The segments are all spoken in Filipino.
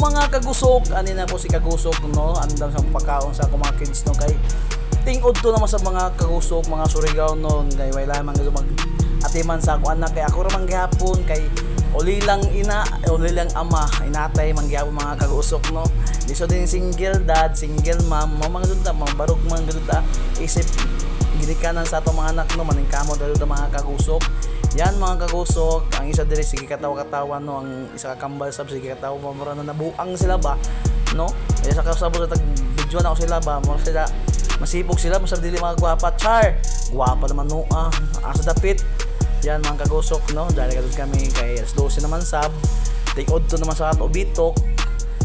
mga kagusok, ani na po si kagusok no, andam sa pagkaon sa mga kids no? Kay tingod to naman sa mga kagusok, mga surigaw noon kay way lamang gusto mag atiman sa ako anak. Kay ako ra man gihapon. Kay uli lang ina, uli lang ama, inatay man gihapon mga kagusok no. Di so din single dad, single mom, mo mga gudta, mga barog mga gudta, isip ginikanan sa atong mga anak no? Maningkamot dahil sa mga kagusok yan mga kagusok ang isa diri sige katawa-katawa no? Ang isa ka kambal sab sige katawa mamura na nabuang sila ba? No? Ay sa kasabo sa tag video na ako sila ba? Mo sila masipog sila masab dili mga gwapa. Char! Gwapa naman no? Ah asa dapit. Yan mga kagusok no? Dahil kadud kami kay alas 12 naman sab. Take odd to naman sa ato bitok.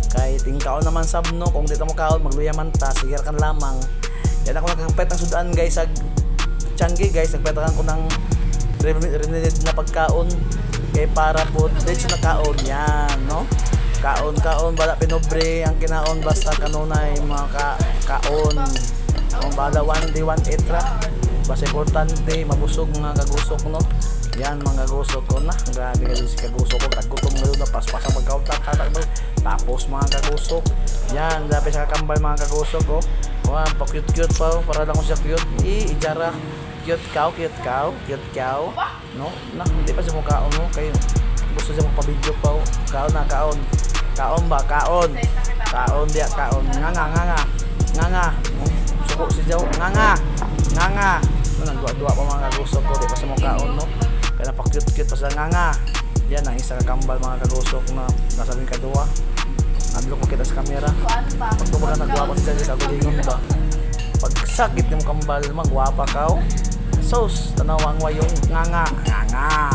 Kay tingkaon naman sab no? Kung dito mo kaon magluya man ta sige kan lamang yan ako nakakapet ang sudan guys sa Changi guys. Nagpetakan ko ng rinid na pagkaon. Kay para po diretso na kaon yan no? Kaon kaon bala pinobre ang kinaon basta kanunay mga ka, kaon. Ang bala one day one etra. Basta importante mabusog mga kagusok no? Yan mga kagusok ko na. Grabe kasi si kagusok ko kagusok yan grabe sa kakambal mga kagusok ko Wah, pa cute cute pa oh. para lang ko siya cute. I ijara. Cute cow cute cow cute cow no? Na hindi pa siya mo kayo gusto siya magpa-video pa oh. kaon na kaon. Kaon ba? Kaon. Kaon dia kaon. Nga nga nga nga. Nga nga. Suko si Jaw nga nga. Nga nga. No, nagdua-dua pa mga kagusok ko di pa siya mukhaon no? Kaya pa cute cute pa siya. Nga nga. Yan ang isa kagambal mga kagusok na nasabing kadua Adlo ko kita sa kamera. Pag tumaga nagwapa siya sa kagulingon ba? Pag sakit ng kambal, magwapa ka. oh. Sos, tanawang wayong nga nga, nga nga.